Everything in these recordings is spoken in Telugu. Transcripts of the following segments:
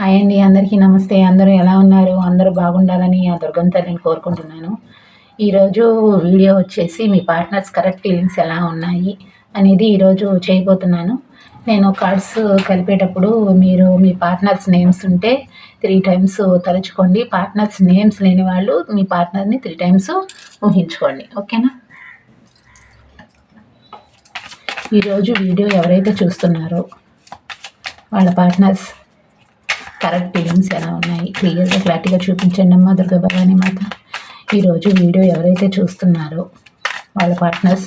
హాయ్ అండి అందరికీ నమస్తే. అందరూ ఎలా ఉన్నారు? అందరూ బాగుండాలని ఆ దుర్గం తల్లిని కోరుకుంటున్నాను. ఈరోజు వీడియో వచ్చేసి మీ పార్ట్నర్స్ కరెక్ట్ ఫీలింగ్స్ ఎలా ఉన్నాయి అనేది ఈరోజు చేయబోతున్నాను. నేను కార్డ్స్ కలిపేటప్పుడు మీరు మీ పార్ట్నర్స్ నేమ్స్ ఉంటే త్రీ టైమ్స్ తలుచుకోండి. పార్ట్నర్స్ నేమ్స్ లేని వాళ్ళు మీ పార్ట్నర్ని త్రీ టైమ్స్ ఊహించుకోండి. ఓకేనా? ఈరోజు వీడియో ఎవరైతే చూస్తున్నారో వాళ్ళ పార్ట్నర్స్ కరెక్ట్ ఫీలింగ్స్ ఎలా ఉన్నాయి? క్లియర్గా క్లారిటీగా చూపించండి అమ్మా దుర్గా భవానీ మాత. ఈరోజు వీడియో ఎవరైతే చూస్తున్నారో వాళ్ళ పార్ట్నర్స్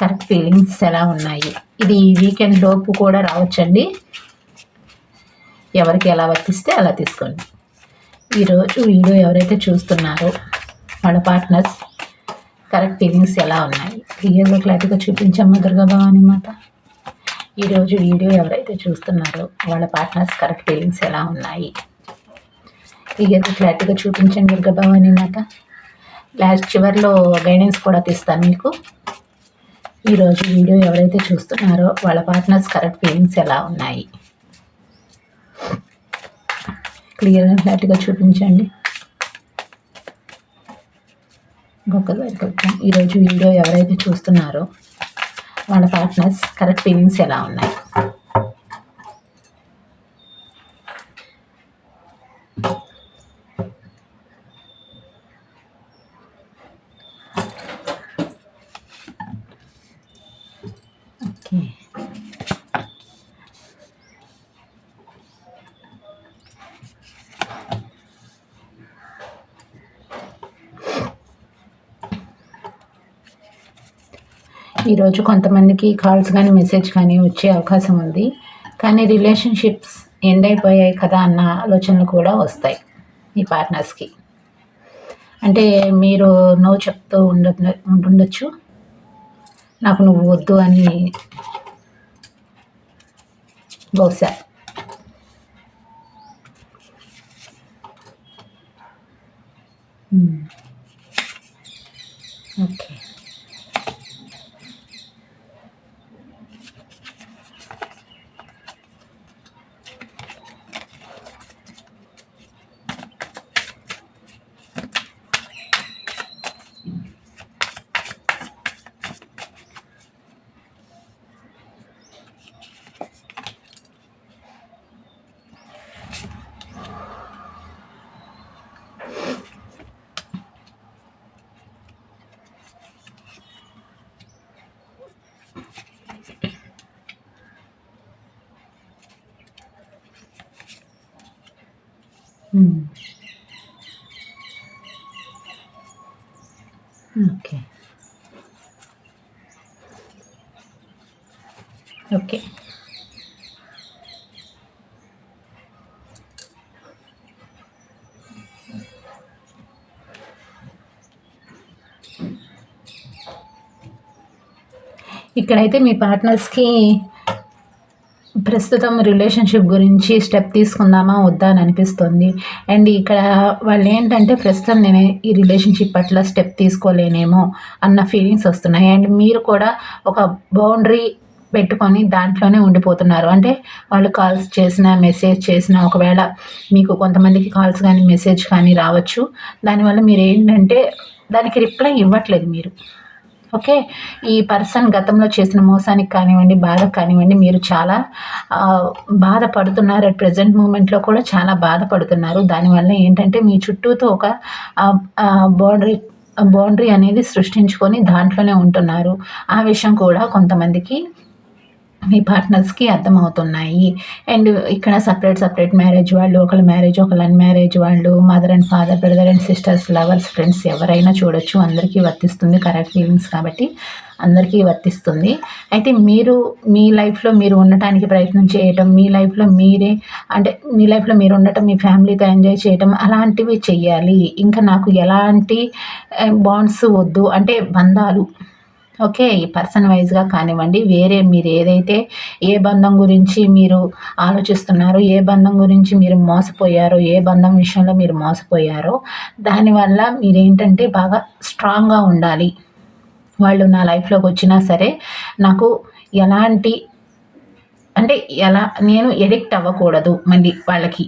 కరెక్ట్ ఫీలింగ్స్ ఎలా ఉన్నాయి? ఇది వీకెండ్ లోపు కూడా రావచ్చండి. ఎవరికి ఎలా వర్తిస్తే అలా తీసుకోండి. ఈరోజు వీడియో ఎవరైతే చూస్తున్నారో వాళ్ళ పార్ట్నర్స్ కరెక్ట్ ఫీలింగ్స్ ఎలా ఉన్నాయి? క్లియర్గా క్లారిటీగా చూపించమ్మా దుర్గా భవానీ మాత. ఈరోజు వీడియో ఎవరైతే చూస్తున్నారో వాళ్ళ పార్ట్నర్స్ కరెక్ట్ ఫీలింగ్స్ ఎలా ఉన్నాయి? ఇక క్లారిటీగా చూపించండి దుర్గభవాని మాత. లాస్ట్ చివరిలో గైడెన్స్ కూడా తీస్తాను మీకు. ఈరోజు వీడియో ఎవరైతే చూస్తున్నారో వాళ్ళ పార్ట్నర్స్ కరెక్ట్ ఫీలింగ్స్ ఎలా ఉన్నాయి? క్లియర్గా క్లారిటీగా చూపించండి. ఇంకొకసారి ఈరోజు వీడియో ఎవరైతే చూస్తున్నారో వాళ్ళ పార్ట్నర్స్ కరెక్ట్ ఫీలింగ్స్ ఎలా ఉన్నాయి ఓకే ఈరోజు కొంతమందికి కాల్స్ కానీ మెసేజ్ కానీ వచ్చే అవకాశం ఉంది. కానీ రిలేషన్షిప్స్ ఎండ్ అయిపోయాయి కదా అన్న ఆలోచనలు కూడా వస్తాయి మీ పార్ట్నర్స్కి. అంటే మీరు నో చెప్తూ ఉండ ఉంటుండొచ్చు నాకు నువ్వు వద్దు అని బహుశా. Hmm. ఓకే ఓకే ఓకే ఇక్కడైతే మీ పార్ట్నర్స్కి ప్రస్తుతం రిలేషన్షిప్ గురించి స్టెప్ తీసుకుందామా వద్దా అని అనిపిస్తుంది. అండ్ ఇక్కడ వాళ్ళు ఏంటంటే ప్రస్తుతం నేను ఈ రిలేషన్షిప్ పట్ల స్టెప్ తీసుకోలేనేమో అన్న ఫీలింగ్స్ వస్తున్నాయి. అండ్ మీరు కూడా ఒక బౌండరీ పెట్టుకొని దాంట్లోనే ఉండిపోతున్నారు. అంటే వాళ్ళు కాల్స్ చేసినా మెసేజ్ చేసినా ఒకవేళ మీకు కొంతమందికి కాల్స్ కానీ మెసేజ్ కానీ రావచ్చు. దానివల్ల మీరు ఏంటంటే దానికి రిప్లై ఇవ్వట్లేదు మీరు. ఓకే? ఈ పర్సన్ గతంలో చేసిన మోసానికి కానివ్వండి బాధకు కానివ్వండి మీరు చాలా బాధపడుతున్నారు. అట్ ప్రజెంట్ మూమెంట్లో కూడా చాలా బాధపడుతున్నారు. దానివల్ల ఏంటంటే మీ చుట్టూతో ఒక బౌండరీ బౌండరీ అనేది సృష్టించుకొని దాంట్లోనే ఉంటున్నారు. ఆ విషయం కూడా కొంతమందికి మీ పార్ట్నర్స్కి అర్థమవుతున్నాయి. అండ్ ఇక్కడ సపరేట్ సపరేట్ మ్యారేజ్ వాళ్ళు ఒకళ్ళ మ్యారేజ్ ఒకళ్ళు అన్మ్యారేజ్ వాళ్ళు mother and father brother and sisters lovers friends ఎవరైనా చూడొచ్చు. అందరికీ వర్తిస్తుంది కరెక్ట్ ఫీలింగ్స్ కాబట్టి అందరికీ వర్తిస్తుంది. అయితే మీరు మీ లైఫ్లో మీరు ఉండటానికి ప్రయత్నం చేయటం మీ లైఫ్లో మీరే అంటే మీ లైఫ్లో మీరు ఉండటం మీ ఫ్యామిలీతో ఎంజాయ్ చేయటం అలాంటివి చెయ్యాలి. ఇంకా నాకు ఎలాంటి eh, బాండ్స్ వద్దు. అంటే బంధాలు ఓకే పర్సన్ వైజ్గా కానివ్వండి వేరే మీరు ఏదైతే ఏ బంధం గురించి మీరు ఆలోచిస్తున్నారో ఏ బంధం గురించి మీరు మోసపోయారో ఏ బంధం విషయంలో మీరు మోసపోయారో దానివల్ల మీరేంటంటే బాగా స్ట్రాంగ్గా ఉండాలి. వాళ్ళు నా లైఫ్లోకి వచ్చినా సరే నాకు ఎలాంటి అంటే ఎలా నేను ఎడిక్ట్ అవ్వకూడదు మళ్ళీ వాళ్ళకి.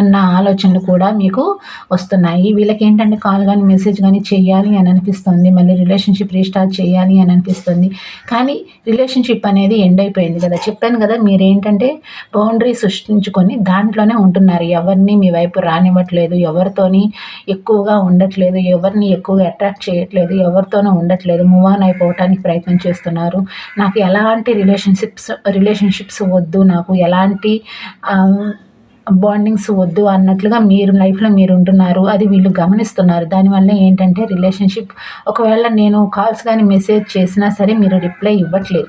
అన్న ఆలోచనలు కూడా మీకు వస్తున్నాయి. వీళ్ళకి ఏంటంటే కాల్ కానీ మెసేజ్ కానీ చేయాలి అని అనిపిస్తుంది. మళ్ళీ రిలేషన్షిప్ రీస్టార్ట్ చేయాలి అని అనిపిస్తుంది. కానీ రిలేషన్షిప్ అనేది ఎండ్ అయిపోయింది కదా. చెప్పాను కదా మీరు ఏంటంటే బౌండరీ సృష్టించుకొని దాంట్లోనే ఉంటున్నారు. ఎవరిని మీ వైపు రానివ్వట్లేదు ఎవరితోని ఎక్కువగా ఉండట్లేదు ఎవరిని ఎక్కువగా అట్రాక్ట్ చేయట్లేదు ఎవరితోనూ ఉండట్లేదు మూవ్ ఆన్ అయిపోవటానికి ప్రయత్నం చేస్తున్నారు. నాకు ఎలాంటి రిలేషన్షిప్స్ రిలేషన్షిప్స్ వద్దు. నాకు ఎలాంటి బాండింగ్స్ వద్దు అన్నట్లుగా మీరు లైఫ్లో మీరు ఉంటున్నారు అది వీళ్ళు గమనిస్తున్నారు. దానివల్ల ఏంటంటే రిలేషన్షిప్ ఒకవేళ నేను కాల్స్ కానీ మెసేజ్ చేసినా సరే మీరు రిప్లై ఇవ్వట్లేదు.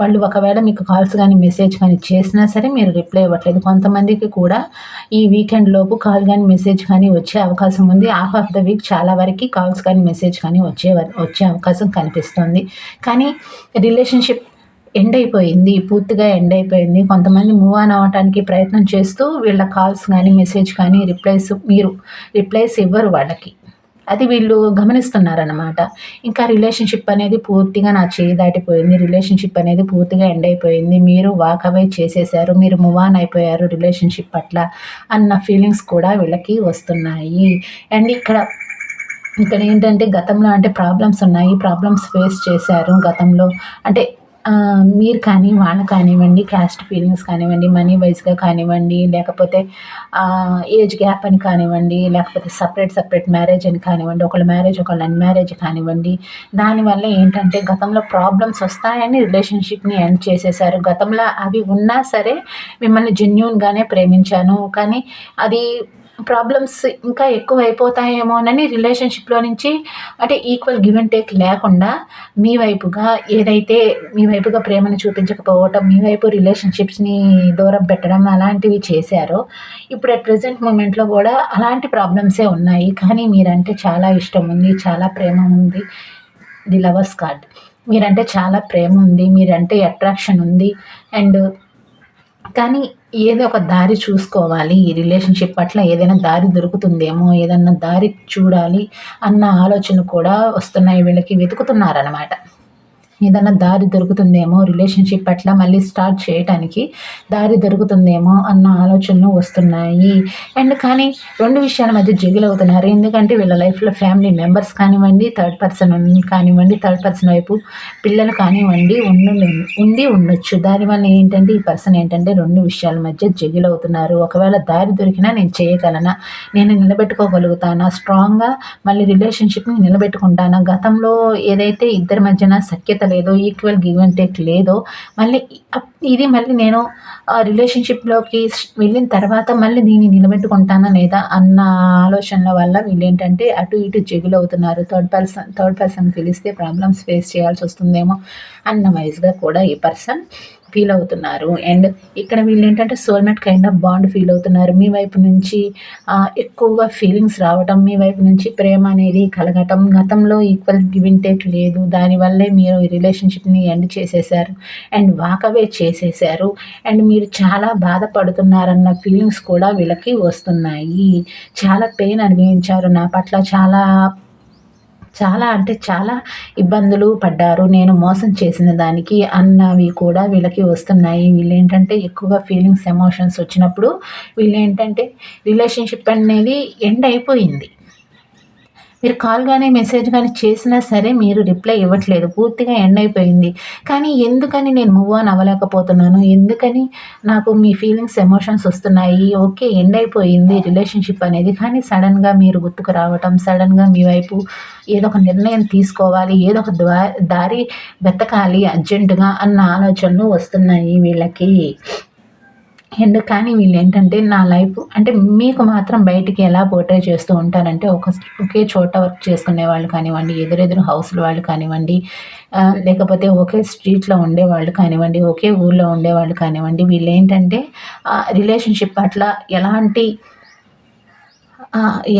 వాళ్ళు ఒకవేళ మీకు కాల్స్ కానీ మెసేజ్ కానీ చేసినా సరే మీరు రిప్లై ఇవ్వట్లేదు. కొంతమందికి కూడా ఈ వీకెండ్ లోపు కాల్ కానీ మెసేజ్ కానీ వచ్చే అవకాశం ఉంది. హాఫ్ ఆఫ్ ద వీక్ చాలా వరకు కాల్స్ కానీ మెసేజ్ కానీ వచ్చే వచ్చే అవకాశం కనిపిస్తుంది. కానీ రిలేషన్షిప్ ఎండ్ అయిపోయింది పూర్తిగా ఎండ్ అయిపోయింది కొంతమంది మూవ్ ఆన్ అవ్వటానికి ప్రయత్నం చేస్తూ వీళ్ళ కాల్స్ కానీ మెసేజ్ కానీ రిప్లైస్ మీరు రిప్లైస్ ఇవ్వరు వాళ్ళకి. అది వీళ్ళు గమనిస్తున్నారనమాట ఇంకా రిలేషన్షిప్ అనేది పూర్తిగా నా చేయి దాటిపోయింది. రిలేషన్షిప్ అనేది పూర్తిగా ఎండ్ అయిపోయింది మీరు వాక్ అవే చేసేసారు. మీరు మూవ్ ఆన్ అయిపోయారు రిలేషన్షిప్ పట్ల అన్న ఫీలింగ్స్ కూడా వీళ్ళకి వస్తున్నాయి. అండ్ ఇక్కడ ఇక్కడ ఏంటంటే గతంలో అంటే ప్రాబ్లమ్స్ ఉన్నాయి. ప్రాబ్లమ్స్ ఫేస్ చేశారు గతంలో. అంటే మీరు కానీ వాళ్ళు కానివ్వండి క్యాస్ట్ ఫీలింగ్స్ కానివ్వండి మనీ వైజ్గా కానివ్వండి లేకపోతే ఏజ్ గ్యాప్ అని కానివ్వండి లేకపోతే సపరేట్ సపరేట్ మ్యారేజ్ అని కానివ్వండి ఒకళ్ళ మ్యారేజ్ ఒకళ్ళ అన్మ్యారేజ్ కానివ్వండి దానివల్ల ఏంటంటే గతంలో ప్రాబ్లమ్స్ వస్తాయని రిలేషన్షిప్ని ఎండ్ చేసేసారు. గతంలో అవి ఉన్నా సరే మిమ్మల్ని జెన్యున్గానే ప్రేమించాను. కానీ అది ప్రాబ్లమ్స్ ఇంకా ఎక్కువ అయిపోతాయేమోనని రిలేషన్షిప్లో నుంచి అంటే ఈక్వల్ గివ్ అండ్ టేక్ లేకుండా మీ వైపుగా ఏదైతే మీ వైపుగా ప్రేమను చూపించకపోవటం మీ వైపు రిలేషన్షిప్స్ని దూరం పెట్టడం అలాంటివి చేశారో ఇప్పుడు అట్ ప్రజెంట్ మూమెంట్లో కూడా అలాంటి ప్రాబ్లమ్సే ఉన్నాయి. కానీ మీరంటే చాలా ఇష్టం ఉంది చాలా ప్రేమ ఉంది. ది లవర్స్ కార్డ్ మీరంటే చాలా ప్రేమ ఉంది మీరంటే అట్రాక్షన్ ఉంది. అండ్ కానీ ఏదో ఒక దారి చూసుకోవాలి. ఈ రిలేషన్షిప్ పట్ల ఏదైనా దారి దొరుకుతుందేమో ఏదన్నా దారి చూడాలి అన్న ఆలోచన కూడా వస్తున్నాయి. వీళ్ళకి వెతుకుతున్నారనమాట ఏదైనా దారి దొరుకుతుందేమో రిలేషన్షిప్ పట్ల మళ్ళీ స్టార్ట్ చేయటానికి దారి దొరుకుతుందేమో అన్న ఆలోచనలు వస్తున్నాయి. అండ్ కానీ రెండు విషయాల మధ్య జగిల్ అవుతున్నారు. ఎందుకంటే వీళ్ళ లైఫ్లో ఫ్యామిలీ మెంబర్స్ కానివ్వండి థర్డ్ పర్సన్ కానివ్వండి థర్డ్ పర్సన్ వైపు పిల్లలు కానివ్వండి ఉండి ఉండి ఉండొచ్చు. దానివల్ల ఏంటంటే ఈ పర్సన్ ఏంటంటే రెండు విషయాల మధ్య జగిల్ అవుతున్నారు. ఒకవేళ దారి దొరికినా నేను చేయగలనా? నేను నిలబెట్టుకోగలుగుతానా? స్ట్రాంగ్గా మళ్ళీ రిలేషన్షిప్ని నిలబెట్టుకుంటానా? గతంలో ఏదైతే ఇద్దరి మధ్యన సఖ్యత లేదో ఈక్వల్ గివ్ అండ్ టేక్ లేదో మళ్ళీ ఇది మళ్ళీ నేను రిలేషన్షిప్లోకి వెళ్ళిన తర్వాత మళ్ళీ దీన్ని నిలబెట్టుకుంటానా లేదా అన్న ఆలోచనల వల్ల వీళ్ళు ఏంటంటే అటు ఇటు జగులు అవుతున్నారు థర్డ్ పర్సన్ థర్డ్ పర్సన్ తెలిస్తే ప్రాబ్లమ్స్ ఫేస్ చేయాల్సి వస్తుందేమో అన్న వైజ్గా కూడా ఈ పర్సన్ ఫీల్ అవుతున్నారు. అండ్ ఇక్కడ వీళ్ళు ఏంటంటే soulmate kind of bond feel అవుతున్నారు. మీ వైపు నుంచి ఎక్కువగా ఫీలింగ్స్ రావటం మీ వైపు నుంచి ప్రేమ అనేది కలగటం గతంలో ఈక్వల్ గివింగ్ టేక్ లేదు దానివల్లే మీరు ఈ రిలేషన్షిప్ని ఎండ్ చేసేసారు. అండ్ వాకవే చేసేసారు. అండ్ మీరు చాలా బాధపడుతున్నారన్న ఫీలింగ్స్ కూడా వీళ్ళకి వస్తున్నాయి. చాలా పెయిన్ అనుభవించారు. నా పట్ల చాలా చాలా అంటే చాలా ఇబ్బందులు పడ్డారు. నేను మోసం చేసిన దానికి అన్నవి కూడా వీళ్ళకి వస్తున్నాయి. వీళ్ళు ఏంటంటే ఎక్కువగా ఫీలింగ్స్ ఎమోషన్స్ వచ్చినప్పుడు వీళ్ళు ఏంటంటే రిలేషన్షిప్ అనేది ఎండ్ అయిపోయింది. మీరు కాల్ కానీ మెసేజ్ కానీ చేసినా సరే మీరు రిప్లై ఇవ్వట్లేదు. పూర్తిగా ఎండ్ అయిపోయింది. కానీ ఎందుకని నేను మూవ్ ఆన్ అవ్వలేకపోతున్నాను? ఎందుకని నాకు మీ ఫీలింగ్స్ ఎమోషన్స్ వస్తున్నాయి? ఓకే ఎండ్ అయిపోయింది రిలేషన్షిప్ అనేది. కానీ సడన్గా మీరు గుర్తుకు రావటం సడన్గా మీ వైపు ఏదో ఒక నిర్ణయం తీసుకోవాలి ఏదో ఒక దారి వెతకాలి అర్జెంటుగా అన్న ఆలోచనలు వస్తున్నాయి వీళ్ళకి. అండ్ కానీ వీళ్ళు ఏంటంటే నా లైఫ్ అంటే మీకు మాత్రం బయటికి ఎలా పోర్ట్రే చేస్తూ ఉంటారంటే ఒక ఒకే చోట వర్క్ చేసుకునే వాళ్ళు కానివ్వండి ఎదురెదురు హౌస్ల వాళ్ళు కానివ్వండి లేకపోతే ఒకే స్ట్రీట్లో ఉండేవాళ్ళు కానివ్వండి ఒకే ఊళ్ళో ఉండేవాళ్ళు కానివ్వండి వీళ్ళు ఏంటంటే రిలేషన్షిప్ పట్ల ఎలాంటి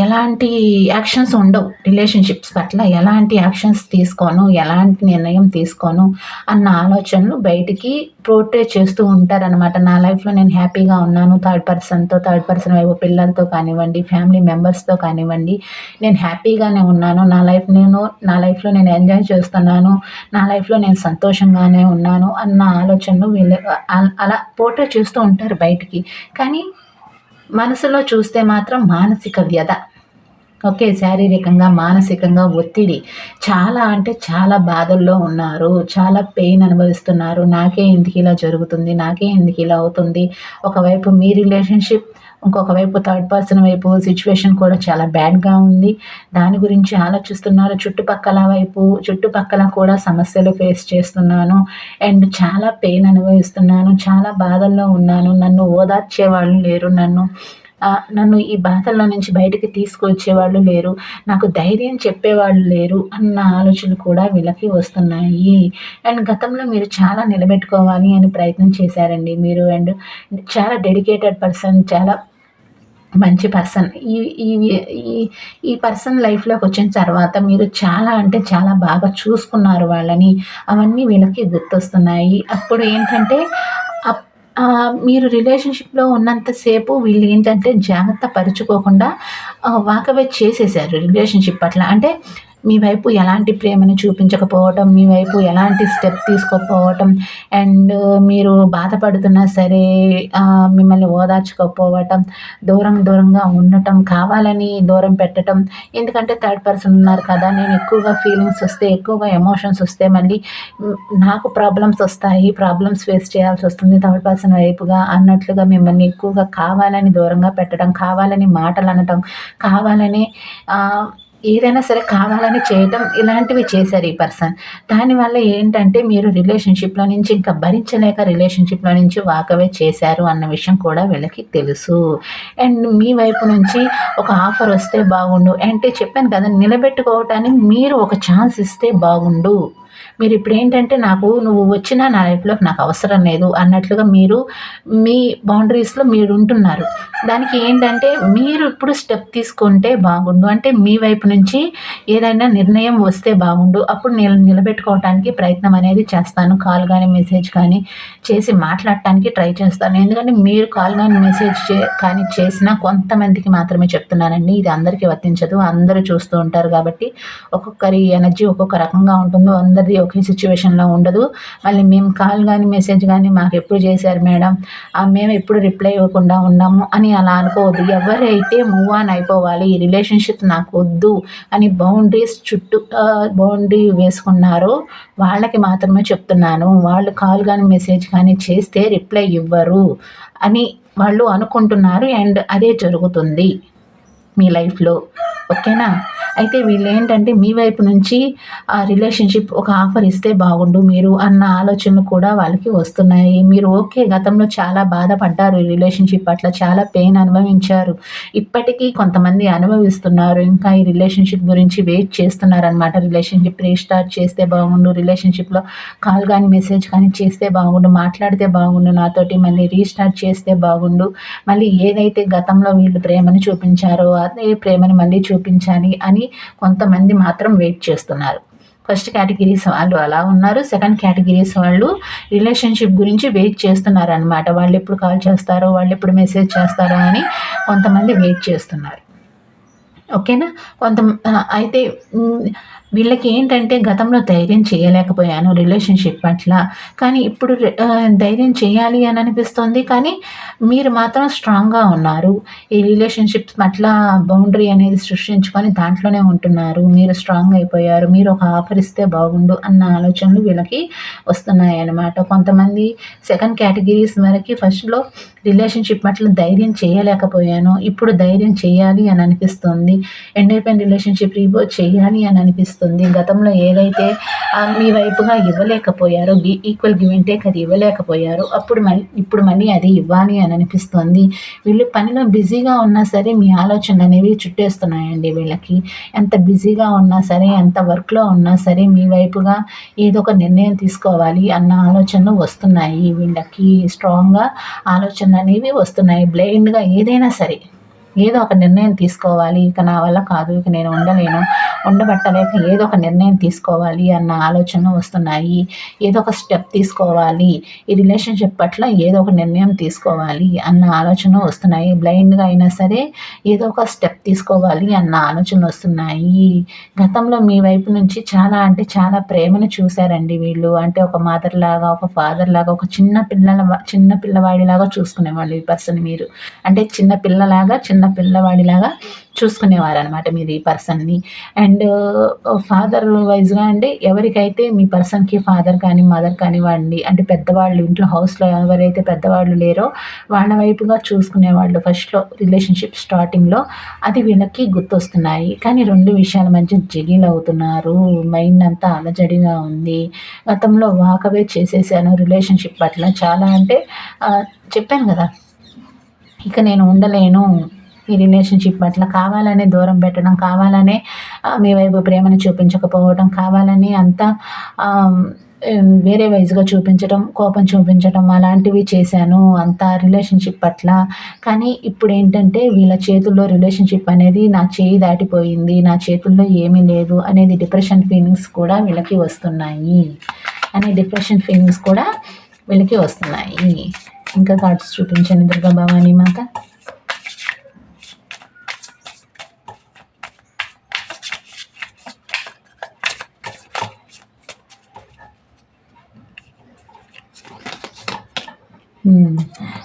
ఎలాంటి యాక్షన్స్ ఉండవు రిలేషన్షిప్స్ పట్ల. ఎలాంటి యాక్షన్స్ తీసుకోను ఎలాంటి నిర్ణయం తీసుకోను అన్న ఆలోచనలు బయటికి పోర్ట్రేట్ చేస్తూ ఉంటారనమాట నా లైఫ్లో నేను హ్యాపీగా ఉన్నాను. థర్డ్ పర్సన్తో థర్డ్ పర్సన్ వైపు పిల్లలతో కానివ్వండి ఫ్యామిలీ మెంబర్స్తో కానివ్వండి నేను హ్యాపీగానే ఉన్నాను. నా లైఫ్ నేను నా లైఫ్లో నేను ఎంజాయ్ చేస్తున్నాను. నా లైఫ్లో నేను సంతోషంగానే ఉన్నాను అన్న ఆలోచనలు వీళ్ళు అలా పోర్ట్రేట్ చేస్తూ ఉంటారు బయటికి. కానీ మనసులో చూస్తే మాత్రం మానసిక వ్యధ. ఓకే శారీరకంగా మానసికంగా ఒత్తిడి. చాలా అంటే చాలా బాధల్లో ఉన్నారు. చాలా పెయిన్ అనుభవిస్తున్నారు. నాకే ఎందుకు ఇలా జరుగుతుంది? నాకే ఎందుకు ఇలా అవుతుంది? ఒకవైపు మీ రిలేషన్షిప్ ఇంకొక వైపు థర్డ్ పర్సన్ వైపు సిచ్యువేషన్ కూడా చాలా బ్యాడ్గా ఉంది. దాని గురించి ఆలోచిస్తున్నారు. చుట్టుపక్కల వైపు చుట్టుపక్కల కూడా సమస్యలు ఫేస్ చేస్తున్నాను. అండ్ చాలా పెయిన్ అనుభవిస్తున్నాను. చాలా బాధల్లో ఉన్నాను. నన్ను ఓదార్చే వాళ్ళు లేరు. నన్ను నన్ను ఈ బాధల్లో నుంచి బయటికి తీసుకొచ్చేవాళ్ళు లేరు. నాకు ధైర్యం చెప్పేవాళ్ళు లేరు అన్న ఆలోచనలు కూడా వీళ్ళకి వస్తున్నాయి. అండ్ గతంలో మీరు చాలా నిలబెట్టుకోవాలి అని ప్రయత్నం చేశారండి మీరు. అండ్ చాలా డెడికేటెడ్ పర్సన్ చాలా మంచి పర్సన్. ఈ ఈ ఈ పర్సన్ లైఫ్లోకి వచ్చిన తర్వాత మీరు చాలా అంటే చాలా బాగా చూసుకున్నారు వాళ్ళని. అవన్నీ వీళ్ళకి గుర్తొస్తున్నాయి. అప్పుడు ఏంటంటే మీరు రిలేషన్షిప్లో ఉన్నంతసేపు వీళ్ళు ఏంటంటే జాగ్రత్త పరుచుకోకుండా వాకవే చేసేసారు రిలేషన్షిప్ పట్ల అంటే మీ వైపు ఎలాంటి ప్రేమను చూపించకపోవటం మీ వైపు ఎలాంటి స్టెప్ తీసుకోకపోవటం అండ్ uh, మీరు బాధపడుతున్నా సరే మిమ్మల్ని ఓదార్చుకోకపోవటం దూరం దూరంగా ఉండటం కావాలని దూరం పెట్టడం ఎందుకంటే థర్డ్ పర్సన్ ఉన్నారు కదా నేను ఎక్కువగా ఫీలింగ్స్ వస్తే ఎక్కువగా ఎమోషన్స్ వస్తే మళ్ళీ నాకు ప్రాబ్లమ్స్ వస్తాయి ప్రాబ్లమ్స్ ఫేస్ చేయాల్సి వస్తుంది థర్డ్ పర్సన్ వైపుగా అన్నట్లుగా మిమ్మల్ని ఎక్కువగా కావాలని దూరంగా పెట్టడం కావాలని మాటలు అనటం కావాలని ఏదైనా సరే కావాలని చేయటం ఇలాంటివి చేశారు ఈ పర్సన్. దానివల్ల ఏంటంటే మీరు రిలేషన్షిప్లో నుంచి ఇంకా భరించలేక రిలేషన్షిప్లో నుంచి వాకవే చేశారు అన్న విషయం కూడా వీళ్ళకి తెలుసు. అండ్ మీ వైపు నుంచి ఒక ఆఫర్ వస్తే బాగుండు. అంటే చెప్పాను కదా నిలబెట్టుకోవటానికి మీరు ఒక ఛాన్స్ ఇస్తే బాగుండు. మీరు ఇప్పుడు ఏంటంటే నాకు నువ్వు వచ్చినా నా లైఫ్లోకి నాకు అవసరం లేదు అన్నట్లుగా మీరు మీ బౌండరీస్లో మీరు ఉంటున్నారు దానికి ఏంటంటే మీరు ఇప్పుడు స్టెప్ తీసుకుంటే బాగుండు. అంటే మీ వైపు నుంచి ఏదైనా నిర్ణయం వస్తే బాగుండు. అప్పుడు నేను నిలబెట్టుకోవటానికి ప్రయత్నం అనేది చేస్తాను. కాల్ కానీ మెసేజ్ కానీ చేసి మాట్లాడటానికి ట్రై చేస్తాను. ఎందుకంటే మీరు కాల్ కానీ మెసేజ్ చే కానీ చేసినా కొంతమందికి మాత్రమే చెప్తున్నానండి. ఇది అందరికీ వర్తించదు. అందరూ చూస్తూ ఉంటారు కాబట్టి ఒక్కొక్కరి ఎనర్జీ ఒక్కొక్క రకంగా ఉంటుందో. అందరిది ఒక సిచ్యువేషన్లో ఉండదు. మళ్ళీ మేము కాల్ కానీ మెసేజ్ కానీ మాకు ఎప్పుడు చేశారు మేడం? మేము ఎప్పుడు రిప్లై ఇవ్వకుండా ఉన్నాము అని అలా అనుకోవద్దు. ఎవరైతే మూవ్ ఆన్ అయిపోవాలి ఈ రిలేషన్షిప్ నాకు వద్దు అని బౌండరీస్ చుట్టూ బౌండరీ వేసుకున్నారో వాళ్ళకి మాత్రమే చెప్తున్నాను. వాళ్ళు కాల్ కానీ మెసేజ్ కానీ చేస్తే రిప్లై ఇవ్వరు అని వాళ్ళు అనుకుంటున్నారు. అండ్ అదే జరుగుతుంది మీ లైఫ్లో ఓకేనా? అయితే వీళ్ళు ఏంటంటే మీ వైపు నుంచి ఆ రిలేషన్షిప్ ఒక ఆఫర్ ఇస్తే బాగుండు మీరు అన్న ఆలోచనలు కూడా వాళ్ళకి వస్తున్నాయి. మీరు ఓకే గతంలో చాలా బాధపడ్డారు ఈ రిలేషన్షిప్ పట్ల చాలా పెయిన్ అనుభవించారు. ఇప్పటికీ కొంతమంది అనుభవిస్తున్నారు ఇంకా ఈ రిలేషన్షిప్ గురించి వెయిట్ చేస్తున్నారు అనమాట రిలేషన్షిప్ రీస్టార్ట్ చేస్తే బాగుండు రిలేషన్షిప్లో కాల్ కానీ మెసేజ్ కానీ చేస్తే బాగుండు మాట్లాడితే బాగుండు నాతోటి మళ్ళీ రీస్టార్ట్ చేస్తే బాగుండు. మళ్ళీ ఏదైతే గతంలో వీళ్ళు ప్రేమను చూపించారో అదే ప్రేమను మళ్ళీ చూపించాలి అని కొంతమంది మాత్రం వెయిట్ చేస్తున్నారు. ఫస్ట్ కేటగిరీస్ వాళ్ళు అలా ఉన్నారు. సెకండ్ కేటగిరీస్ వాళ్ళు రిలేషన్షిప్ గురించి వెయిట్ చేస్తున్నారు అనమాట వాళ్ళు ఎప్పుడు కాల్ చేస్తారో వాళ్ళు ఎప్పుడు మెసేజ్ చేస్తారో అని కొంతమంది వెయిట్ చేస్తున్నారు. ఓకేనా కొంత అయితే వీళ్ళకి ఏంటంటే గతంలో ధైర్యం చేయలేకపోయాను రిలేషన్షిప్ పట్ల. కానీ ఇప్పుడు ధైర్యం చేయాలి అని అనిపిస్తుంది. కానీ మీరు మాత్రం స్ట్రాంగ్గా ఉన్నారు. ఈ రిలేషన్షిప్స్ పట్ల బౌండరీ అనేది సృష్టించుకొని దాంట్లోనే ఉంటున్నారు. మీరు స్ట్రాంగ్ అయిపోయారు. మీరు ఒక ఆఫర్ ఇస్తే బాగుండు అన్న ఆలోచనలు వీళ్ళకి వస్తున్నాయి అన్నమాట కొంతమంది సెకండ్ కేటగిరీస్ వరకు ఫస్ట్లో రిలేషన్షిప్ పట్ల ధైర్యం చేయలేకపోయాను. ఇప్పుడు ధైర్యం చేయాలి అని అనిపిస్తుంది. ఎండ్ అయిపోయిన రిలేషన్షిప్ రీబో చేయాలి అని అనిపిస్తుంది. వస్తుంది. గతంలో ఏదైతే మీ వైపుగా ఇవ్వలేకపోయారో ఈక్వల్ గివ్ అండ్ టేక్ అది ఇవ్వలేకపోయారో అప్పుడు మళ్ళీ ఇప్పుడు మళ్ళీ అది ఇవ్వాలి అని అనిపిస్తుంది. వీళ్ళు పనిలో బిజీగా ఉన్నా సరే మీ ఆలోచనలు అనేవి చుట్టేస్తున్నాయండి వీళ్ళకి. ఎంత బిజీగా ఉన్నా సరే ఎంత వర్క్లో ఉన్నా సరే మీ వైపుగా ఏదో ఒక నిర్ణయం తీసుకోవాలి అన్న ఆలోచనలు వస్తున్నాయి. వీళ్ళకి స్ట్రాంగ్గా ఆలోచనలు అనేవి వస్తున్నాయి. బ్లైండ్గా ఏదైనా సరే. ఏదో ఒక నిర్ణయం తీసుకోవాలి. ఇక నా వల్ల కాదు. ఇక నేను ఉండలేను. ఉండబట్టలేక ఏదో ఒక నిర్ణయం తీసుకోవాలి అన్న ఆలోచన వస్తున్నాయి. ఏదో ఒక స్టెప్ తీసుకోవాలి. ఈ రిలేషన్షిప్ పట్ల ఏదో ఒక నిర్ణయం తీసుకోవాలి అన్న ఆలోచన వస్తున్నాయి. బ్లైండ్గా అయినా సరే ఏదో ఒక స్టెప్ తీసుకోవాలి అన్న ఆలోచన వస్తున్నాయి. గతంలో మీ వైపు నుంచి చాలా అంటే చాలా ప్రేమను చూశారండి వీళ్ళు. అంటే ఒక మదర్ లాగా ఒక ఫాదర్ లాగా ఒక చిన్న పిల్లల చిన్న పిల్లవాడిలాగా చూసుకునేవాళ్ళు ఈ పర్సన్ మీరు. అంటే చిన్న పిల్లలాగా చిన్న పిల్లవాడిలాగా చూసుకునేవారు అనమాట మీరు ఈ పర్సన్ని. అండ్ ఫాదర్ వైజ్గా అంటే ఎవరికైతే మీ పర్సన్కి ఫాదర్ కానీ మదర్ కానివ్వండి అంటే పెద్దవాళ్ళు ఇంట్లో హౌస్లో ఎవరైతే పెద్దవాళ్ళు లేరో వాళ్ళ వైపుగా చూసుకునేవాళ్ళు ఫస్ట్లో రిలేషన్షిప్ స్టార్టింగ్లో అది వీళ్ళకి గుర్తొస్తున్నాయి. కానీ రెండు విషయాల మధ్య జగిల్ అవుతున్నారు. మైండ్ అంతా అలజడిగా ఉంది. గతంలో వాకవే చేసేసాను రిలేషన్షిప్ పట్ల. చాలా అంటే చెప్పాను కదా ఇక నేను ఉండలేను ఈ రిలేషన్షిప్ పట్ల కావాలనే దూరం పెట్టడం కావాలనే మీ వైపు ప్రేమను చూపించకపోవడం కావాలని అంతా వేరే వైజ్గా చూపించడం కోపం చూపించడం అలాంటివి చేశాను అంత రిలేషన్షిప్ పట్ల. కానీ ఇప్పుడు ఏంటంటే వీళ్ళ చేతుల్లో రిలేషన్షిప్ అనేది నా చేయి దాటిపోయింది నా చేతుల్లో ఏమీ లేదు అనేది డిప్రెషన్ ఫీలింగ్స్ కూడా వీళ్ళకి వస్తున్నాయి. అనే డిప్రెషన్ ఫీలింగ్స్ కూడా వీళ్ళకి వస్తున్నాయి. ఇంకా కార్డ్స్ చూపించండి దుర్గా భవానీ మాత. 嗯。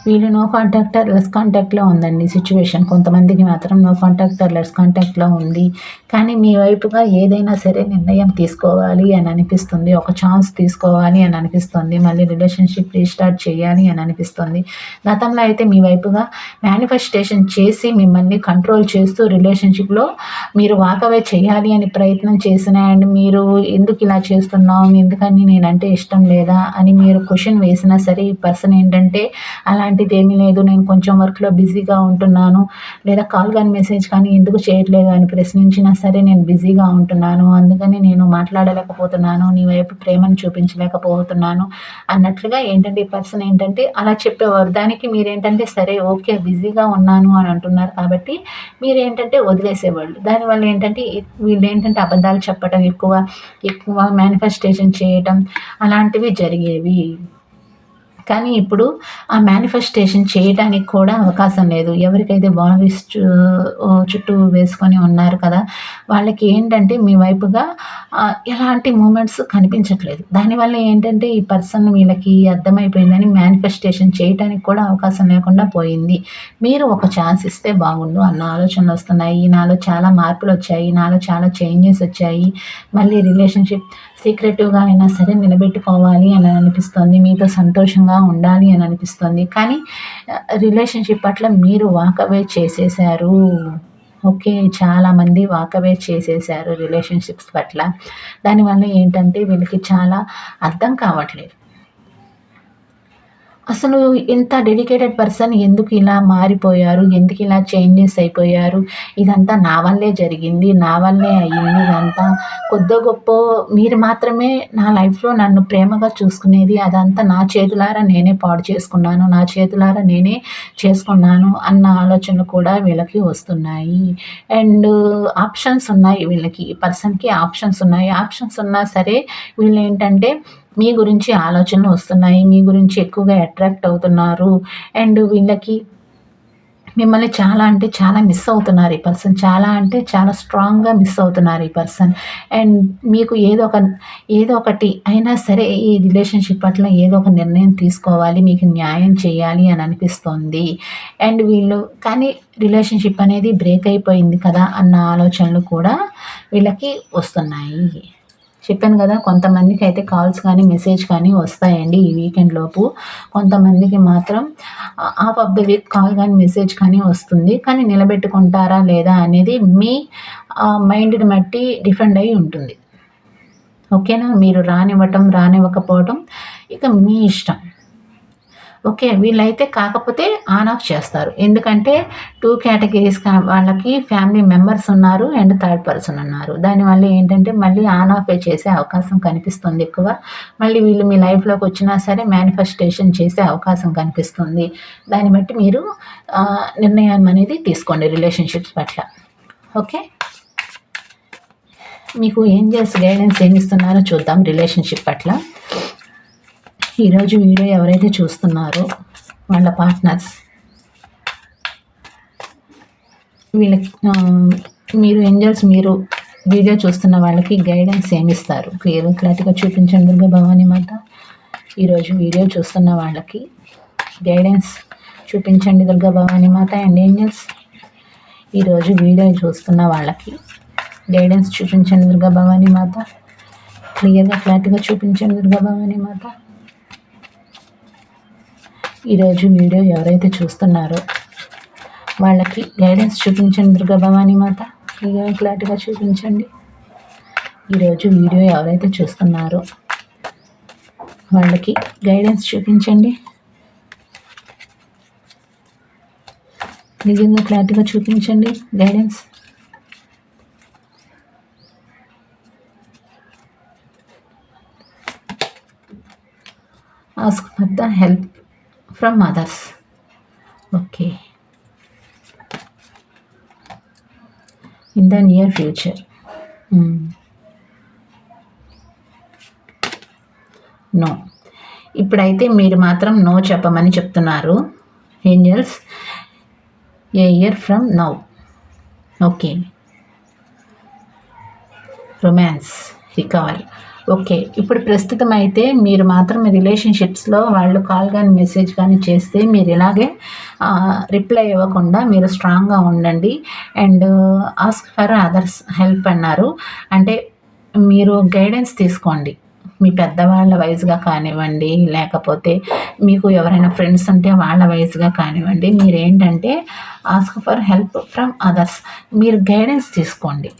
వీళ్ళు నో కాంటాక్టర్ లెస్ కాంటాక్ట్లో ఉందండి సిచ్యువేషన్ కొంతమందికి మాత్రం నో కాంటాక్టర్ లెస్ కాంటాక్ట్లో ఉంది. కానీ మీ వైపుగా ఏదైనా సరే నిర్ణయం తీసుకోవాలి అని అనిపిస్తుంది. ఒక ఛాన్స్ తీసుకోవాలి అని అనిపిస్తుంది. మళ్ళీ రిలేషన్షిప్ రీస్టార్ట్ చేయాలి అని అనిపిస్తుంది. గతంలో అయితే మీ వైపుగా మేనిఫెస్టేషన్ చేసి మిమ్మల్ని కంట్రోల్ చేస్తూ రిలేషన్షిప్లో మీరు వాకవే చేయాలి అని ప్రయత్నం చేసిన అండ్ మీరు ఎందుకు ఇలా చేస్తున్నావు? ఎందుకని నేనంటే ఇష్టం లేదా అని మీరు క్వశ్చన్ వేసినా సరే ఈ పర్సన్ ఏంటంటే అలాంటి అలాంటిది ఏమీ లేదు నేను కొంచెం వర్క్లో బిజీగా ఉంటున్నాను. లేదా కాల్ కానీ మెసేజ్ కానీ ఎందుకు చేయట్లేదు అని ప్రశ్నించినా సరే నేను బిజీగా ఉంటున్నాను. అందుకని నేను మాట్లాడలేకపోతున్నాను. నీ వైపు ప్రేమను చూపించలేకపోతున్నాను అన్నట్లుగా ఏంటంటే ఈ పర్సన్ ఏంటంటే అలా చెప్పేవారు. దానికి మీరేంటంటే సరే ఓకే బిజీగా ఉన్నాను అని అంటున్నారు కాబట్టి మీరేంటంటే వదిలేసేవాళ్ళు. దానివల్ల ఏంటంటే వీళ్ళు ఏంటంటే అబద్ధాలు చెప్పడం ఎక్కువ ఎక్కువ మేనిఫెస్టేషన్ చేయటం అలాంటివి జరిగేవి. కానీ ఇప్పుడు ఆ మేనిఫెస్టేషన్ చేయడానికి కూడా అవకాశం లేదు. ఎవరికైతే బౌండరీస్ చుట్టూ వేసుకొని ఉన్నారు కదా వాళ్ళకి ఏంటంటే మీ వైపుగా ఎలాంటి మూమెంట్స్ కనిపించట్లేదు. దానివల్ల ఏంటంటే ఈ పర్సన్ వీళ్ళకి అర్థమైపోయిందని మేనిఫెస్టేషన్ చేయడానికి కూడా అవకాశం లేకుండా పోయింది. మీరు ఒక ఛాన్స్ ఇస్తే బాగుండు అన్న ఆలోచనలు వస్తున్నాయి. నాలో చాలా మార్పులు వచ్చాయి. నాలో చాలా చేంజెస్ వచ్చాయి. మళ్ళీ రిలేషన్షిప్ సీక్రెటివ్గా అయినా సరే నిలబెట్టుకోవాలి అని అనిపిస్తుంది. మీతో సంతోషంగా ఉండాలి అని అనిపిస్తుంది. కానీ రిలేషన్షిప్ పట్ల మీరు వాకవే చేసేసారు ఓకే చాలామంది వాకవే చేసేసారు రిలేషన్షిప్స్ పట్ల. దానివల్ల ఏంటంటే వీళ్ళకి చాలా అర్థం కావట్లేదు. అసలు ఇంత డెడికేటెడ్ పర్సన్ ఎందుకు ఇలా మారిపోయారు? ఎందుకు ఇలా చేంజెస్ అయిపోయారు? ఇదంతా నా వల్లే జరిగింది నా వల్లే అయ్యింది ఇదంతా. కొద్ది గొప్ప మీరు మాత్రమే నా లైఫ్లో నన్ను ప్రేమగా చూసుకునేది అదంతా నా చేతులారా నేనే పాడు చేసుకున్నాను నా చేతులారా నేనే చేసుకున్నాను అన్న ఆలోచనలు కూడా వీళ్ళకి వస్తున్నాయి. అండ్ ఆప్షన్స్ ఉన్నాయి వీళ్ళకి. పర్సన్కి ఆప్షన్స్ ఉన్నాయి. ఆప్షన్స్ ఉన్నా సరే వీళ్ళు ఏంటంటే మీ గురించి ఆలోచనలు వస్తున్నాయి మీ గురించి ఎక్కువగా అట్రాక్ట్ అవుతున్నారు అండ్ వీళ్ళకి మిమ్మల్ని చాలా అంటే చాలా మిస్ అవుతున్నారు ఈ పర్సన్ చాలా అంటే చాలా స్ట్రాంగ్గా మిస్ అవుతున్నారు ఈ పర్సన్ అండ్ మీకు ఏదో ఒక ఏదో ఒకటి అయినా సరే ఈ రిలేషన్షిప్ పట్ల ఏదో ఒక నిర్ణయం తీసుకోవాలి మీకు న్యాయం చేయాలి అని అనిపిస్తుంది. అండ్ వీళ్ళు కానీ రిలేషన్షిప్ అనేది బ్రేక్ అయిపోయింది కదా అన్న ఆలోచనలు కూడా వీళ్ళకి వస్తున్నాయి. చెప్పాను కదా కొంతమందికి అయితే కాల్స్ కానీ మెసేజ్ కానీ వస్తాయండి ఈ వీకెండ్ లోపు. కొంతమందికి మాత్రం half of the week call కానీ మెసేజ్ కానీ వస్తుంది. కానీ నిలబెట్టుకుంటారా లేదా అనేది మీ మైండ్ని బట్టి డిఫెండ్ అయి ఉంటుంది. ఓకేనా? మీరు రానివ్వటం రానివ్వకపోవటం ఇక మీ ఇష్టం. ఓకే వీళ్ళైతే కాకపోతే ఆన్ ఆఫ్ చేస్తారు. ఎందుకంటే టూ కేటగిరీస్ వాళ్ళకి ఫ్యామిలీ మెంబర్స్ ఉన్నారు అండ్ థర్డ్ పర్సన్ ఉన్నారు. దానివల్ల ఏంటంటే మళ్ళీ ఆన్ ఆఫ్ చేసే అవకాశం కనిపిస్తుంది ఎక్కువ. మళ్ళీ వీళ్ళు మీ లైఫ్లోకి వచ్చినా సరే మేనిఫెస్టేషన్ చేసే అవకాశం కనిపిస్తుంది. దాన్ని బట్టి మీరు నిర్ణయం అనేది తీసుకోండి రిలేషన్షిప్స్ పట్ల. ఓకే? మీకు ఏంజల్స్ గైడెన్స్ ఏమి ఇస్తున్నారో చూద్దాం రిలేషన్షిప్ పట్ల. ఈరోజు వీడియో ఎవరైతే చూస్తున్నారో వాళ్ళ పార్ట్నర్స్ వీళ్ళకి మీరు ఏంజల్స్ మీరు వీడియో చూస్తున్న వాళ్ళకి గైడెన్స్ ఏమి ఇస్తారు క్లియర్ క్లారిటీగా చూపించండి దుర్గా భవానీ మాత. ఈరోజు వీడియో చూస్తున్న వాళ్ళకి గైడెన్స్ చూపించండి దుర్గా భవానీ మాత అండ్ ఏంజల్స్. ఈరోజు వీడియో చూస్తున్న వాళ్ళకి గైడెన్స్ చూపించండి దుర్గా భవానీ మాత. క్లియర్గా క్లారిటీగా చూపించండి దుర్గా భవానీ మాత. ఈరోజు వీడియో ఎవరైతే చూస్తున్నారో వాళ్ళకి గైడెన్స్ చూపించండి దుర్గా భవానీ మాత. క్లియర్ క్లారిటీగా చూపించండి. ఈరోజు వీడియో ఎవరైతే చూస్తున్నారో వాళ్ళకి గైడెన్స్ చూపించండి. నిజంగా క్లారిటీగా చూపించండి guidance ask for the help from mothers okay. In the near future. Hmm. No ఇప్పుడైతే మీరు మాత్రం నో చెప్పమని చెప్తున్నారు. Angels a year from now okay romance recovery okay. ఇప్పుడు ప్రస్తుతం అయితే మీరు మాత్రం రిలేషన్షిప్స్లో వాళ్ళు కాల్ కానీ మెసేజ్ కానీ చేస్తే మీరు ఇలాగే రిప్లై ఇవ్వకుండా మీరు స్ట్రాంగ్గా ఉండండి. And ask for others help అన్నారు. అంటే మీరు గైడెన్స్ తీసుకోండి. మీ పెద్దవాళ్ళ వయసుగా కానివ్వండి లేకపోతే మీకు ఎవరైనా ఫ్రెండ్స్ ఉంటే వాళ్ళ వయసుగా కానివ్వండి. మీరేంటంటే ask for help from others. మీరు గైడెన్స్ తీసుకోండి.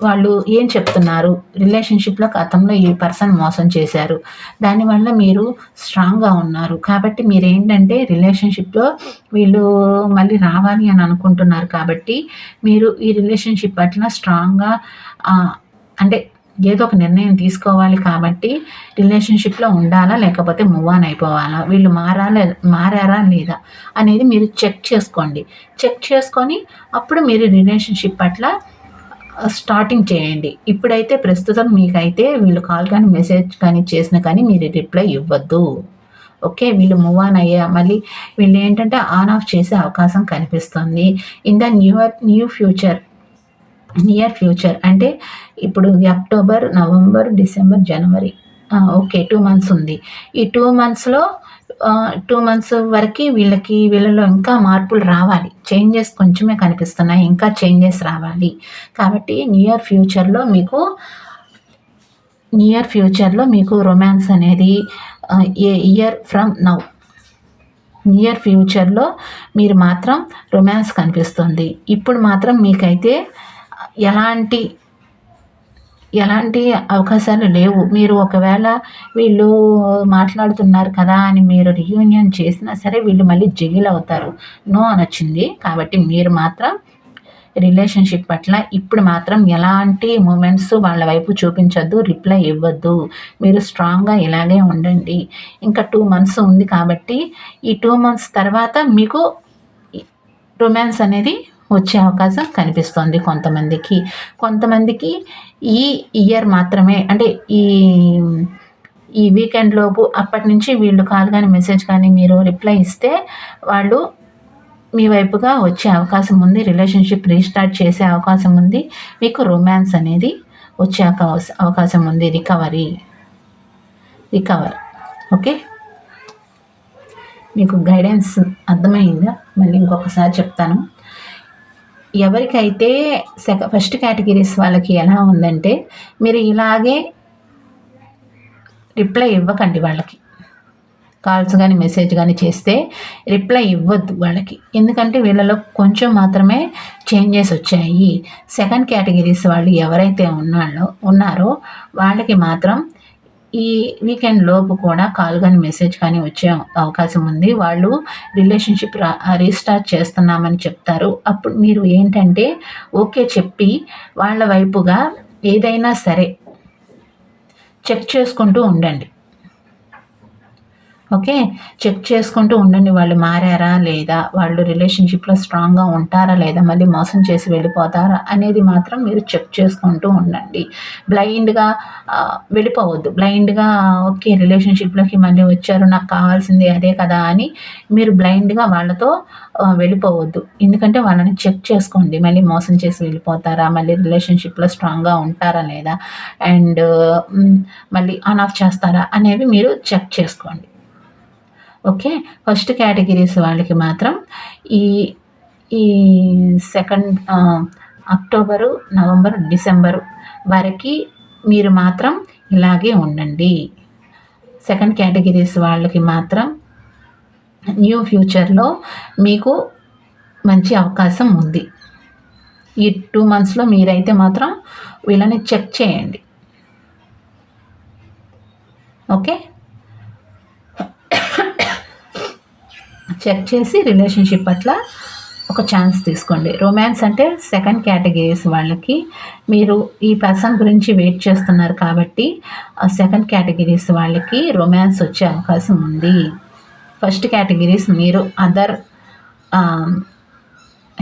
వాళ్ళు ఏం చెప్తున్నారు? రిలేషన్షిప్లో గతంలో ఈ పర్సన్ మోసం చేశారు. దానివల్ల మీరు స్ట్రాంగ్గా ఉన్నారు. కాబట్టి మీరు ఏంటంటే రిలేషన్షిప్లో వీళ్ళు మళ్ళీ రావాలి అని అనుకుంటున్నారు కాబట్టి మీరు ఈ రిలేషన్షిప్ పట్ల స్ట్రాంగ్గా అంటే ఏదో ఒక నిర్ణయం తీసుకోవాలి కాబట్టి రిలేషన్షిప్లో ఉండాలా లేకపోతే మూవ్ ఆన్ అయిపోవాలా? వీళ్ళు మారాలా మారారా లేదా అనేది మీరు చెక్ చేసుకోండి. చెక్ చేసుకొని అప్పుడు మీరు రిలేషన్షిప్ పట్ల స్టార్టింగ్ చేయండి. ఇప్పుడైతే ప్రస్తుతం మీకైతే వీళ్ళు కాల్ కానీ మెసేజ్ కానీ చేసిన కానీ మీరు రిప్లై ఇవ్వద్దు. ఓకే వీళ్ళు మూవ్ ఆన్ అయ్యా మళ్ళీ వీళ్ళు ఏంటంటే ఆన్ ఆఫ్ చేసే అవకాశం కనిపిస్తుంది. In the new new future near future అంటే ఇప్పుడు October November December January okay two months ఉంది. ఈ టూ మంత్స్లో టూ మంత్స్ వరకు వీళ్ళకి వీళ్ళలో ఇంకా మార్పులు రావాలి. చేంజెస్ కొంచెమే కనిపిస్తున్నాయి. ఇంకా చేంజెస్ రావాలి. కాబట్టి నియర్ ఫ్యూచర్లో మీకు నియర్ ఫ్యూచర్లో మీకు రొమాన్స్ అనేది a year from now near ఫ్యూచర్లో మీరు మాత్రం రొమాన్స్ కనిపిస్తుంది. ఇప్పుడు మాత్రం మీకైతే ఎలాంటి ఎలాంటి అవకాశాలు లేవు. మీరు ఒకవేళ వీళ్ళు మాట్లాడుతున్నారు కదా అని మీరు రియూనియన్ చేసినా సరే వీళ్ళు మళ్ళీ జగిల్ అవుతారు. నో అనొచ్చింది. కాబట్టి మీరు మాత్రం రిలేషన్షిప్ పట్ల ఇప్పుడు మాత్రం ఎలాంటి మూమెంట్స్ వాళ్ళ వైపు చూపించొద్దు రిప్లై ఇవ్వద్దు. మీరు స్ట్రాంగ్గా ఇలాగే ఉండండి. ఇంకా టూ మంత్స్ ఉంది కాబట్టి ఈ టూ మంత్స్ తర్వాత మీకు రొమాన్స్ అనేది వచ్చే అవకాశం కనిపిస్తుంది కొంతమందికి. కొంతమందికి ఈ ఇయర్ మాత్రమే అంటే ఈ ఈ వీకెండ్ లోపు అప్పటి నుంచి వీళ్ళు కాల్ కానీ మెసేజ్ కానీ మీరు రిప్లై ఇస్తే వాళ్ళు మీ వైపుగా వచ్చే అవకాశం ఉంది రిలేషన్షిప్ రీస్టార్ట్ చేసే అవకాశం ఉంది మీకు రొమాన్స్ అనేది వచ్చే అవకాశం ఉంది రికవరీ. Recover okay? మీకు గైడెన్స్ అర్థమైందా? మళ్ళీ ఇంకొకసారి చెప్తాను. ఎవరికైతే సెక ఫస్ట్ కేటగిరీస్ వాళ్ళకి ఎలా ఉందంటే మీరు ఇలాగే రిప్లై ఇవ్వకండి వాళ్ళకి. కాల్స్ కానీ మెసేజ్ కానీ చేస్తే రిప్లై ఇవ్వద్దు వాళ్ళకి. ఎందుకంటే వీళ్ళలో కొంచెం మాత్రమే చేంజెస్ వచ్చాయి. సెకండ్ కేటగిరీస్ వాళ్ళు ఎవరైతే ఉన్నారో ఉన్నారో వాళ్ళకి మాత్రం ఈ వీకెండ్ లోపు కూడా కాల్ కానీ మెసేజ్ కానీ వచ్చే అవకాశం ఉంది. వాళ్ళు రిలేషన్షిప్ రీస్టార్ట్ చేస్తున్నామని చెప్తారు. అప్పుడు మీరు ఏంటంటే ఓకే చెప్పి వాళ్ళ వైపుగా ఏదైనా సరే చెక్ చేసుకుంటూ ఉండండి. ఓకే? చెక్ చేసుకుంటూ ఉండండి వాళ్ళు మారారా లేదా వాళ్ళు రిలేషన్షిప్లో స్ట్రాంగ్గా ఉంటారా లేదా మళ్ళీ మోసం చేసి వెళ్ళిపోతారా అనేది మాత్రం మీరు చెక్ చేసుకుంటూ ఉండండి. బ్లైండ్గా వెళ్ళిపోవద్దు. బ్లైండ్గా ఓకే రిలేషన్షిప్లోకి మళ్ళీ వచ్చారు నాకు కావాల్సింది అదే కదా అని మీరు బ్లైండ్గా వాళ్ళతో వెళ్ళిపోవద్దు. ఎందుకంటే వాళ్ళని చెక్ చేసుకోండి. మళ్ళీ మోసం చేసి వెళ్ళిపోతారా మళ్ళీ రిలేషన్షిప్లో స్ట్రాంగ్గా ఉంటారా లేదా అండ్ మళ్ళీ ఆన్ ఆఫ్ చేస్తారా అనేవి మీరు చెక్ చేసుకోండి. ఓకే? ఫస్ట్ కేటగిరీస్ వాళ్ళకి మాత్రం ఈ ఈ సెకండ్ అక్టోబరు నవంబర్ డిసెంబరు వరకు మీరు మాత్రం ఇలాగే ఉండండి. సెకండ్ కేటగిరీస్ వాళ్ళకి మాత్రం న్యూ ఫ్యూచర్లో మీకు మంచి అవకాశం ఉంది. ఈ టూ మంత్స్లో మీరైతే మాత్రం వీళ్ళని చెక్ చేయండి. ఓకే? చెక్ చేసి రిలేషన్షిప్ పట్ల ఒక ఛాన్స్ తీసుకోండి. రొమాన్స్ అంటే సెకండ్ కేటగిరీస్ వాళ్ళకి. మీరు ఈ పర్సన్ గురించి వెయిట్ చేస్తున్నారు కాబట్టి సెకండ్ కేటగిరీస్ వాళ్ళకి రొమాన్స్ వచ్చే అవకాశం ఉంది. ఫస్ట్ కేటగిరీస్ మీరు అదర్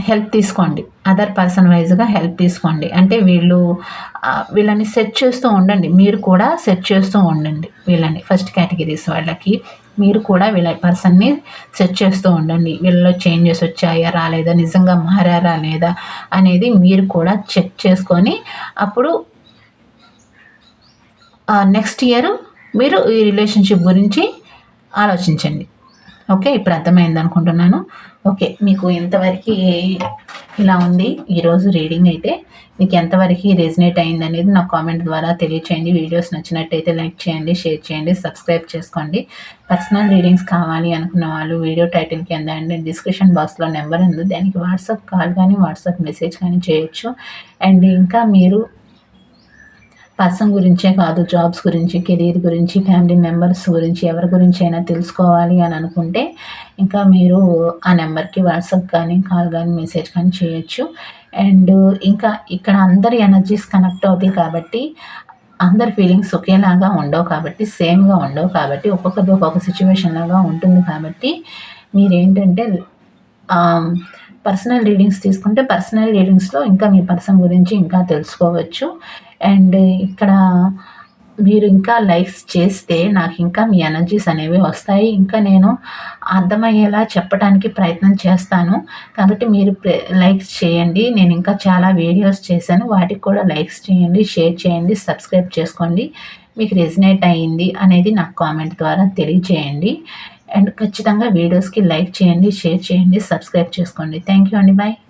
హెల్ప్ తీసుకోండి. అదర్ పర్సన్ వైజ్గా హెల్ప్ తీసుకోండి. అంటే వీళ్ళు వీళ్ళని సెట్ చేస్తూ ఉండండి. మీరు కూడా సెట్ చేస్తూ ఉండండి వీళ్ళని ఫస్ట్ కేటగిరీస్ వాళ్ళకి. మీరు కూడా వీళ్ళ పర్సన్ని సెట్ చేస్తూ ఉండండి. వీళ్ళలో చేంజెస్ వచ్చాయా రాలేదా నిజంగా మారారా లేదా అనేది మీరు కూడా చెక్ చేసుకొని అప్పుడు నెక్స్ట్ ఇయర్ మీరు ఈ రిలేషన్షిప్ గురించి ఆలోచించండి. ఓకే ఇప్పుడు అర్థమైంది అనుకుంటున్నాను. ఓకే మీకు ఎంతవరకు ఇలా ఉంది? ఈరోజు రీడింగ్ అయితే మీకు ఎంతవరకు రెజినేట్ అయింది అనేది నా కామెంట్ ద్వారా తెలియచేయండి. వీడియోస్ నచ్చినట్టయితే లైక్ చేయండి షేర్ చేయండి సబ్స్క్రైబ్ చేసుకోండి. పర్సనల్ రీడింగ్స్ కావాలి అనుకున్న వాళ్ళు వీడియో టైటిల్కి కింద అండ్ డిస్క్రిప్షన్ బాక్స్లో నెంబర్ ఉంది. దానికి వాట్సాప్ కాల్ కానీ వాట్సాప్ మెసేజ్ కానీ చేయొచ్చు. అండ్ ఇంకా మీరు పర్సన్ గురించే కాదు జాబ్స్ గురించి కెరీర్ గురించి ఫ్యామిలీ మెంబర్స్ గురించి ఎవరి గురించి అయినా తెలుసుకోవాలి అని అనుకుంటే ఇంకా మీరు ఆ నెంబర్కి వాట్సాప్ కానీ కాల్ కానీ మెసేజ్ కానీ చేయొచ్చు. అండ్ ఇంకా ఇక్కడ అందరి ఎనర్జీస్ కనెక్ట్ అవుతాయి కాబట్టి అందరి ఫీలింగ్స్ ఒకేలాగా ఉండవు కాబట్టి సేమ్గా ఉండవు కాబట్టి ఒక్కొక్కది ఒక్కొక్క సిచ్యువేషన్ లాగా ఉంటుంది కాబట్టి మీరేంటంటే పర్సనల్ రీడింగ్స్ తీసుకుంటే పర్సనల్ రీడింగ్స్లో ఇంకా మీ పర్సన్ గురించి ఇంకా తెలుసుకోవచ్చు. అండ్ ఇక్కడ మీరు ఇంకా లైక్స్ చేస్తే నాకు ఇంకా మీ ఎనర్జీస్ అనేవి వస్తాయి. ఇంకా నేను అర్థమయ్యేలా చెప్పడానికి ప్రయత్నం చేస్తాను. కాబట్టి మీరు లైక్స్ చేయండి. నేను ఇంకా చాలా వీడియోస్ చేశాను. వాటికి కూడా లైక్స్ చేయండి షేర్ చేయండి సబ్స్క్రైబ్ చేసుకోండి. మీకు రెజినేట్ అయ్యింది అనేది నాకు కామెంట్ ద్వారా తెలియచేయండి అండ్ ఖచ్చితంగా వీడియోస్కి లైక్ చేయండి షేర్ చేయండి సబ్స్క్రైబ్ చేసుకోండి. థ్యాంక్ యూ అండి. బాయ్.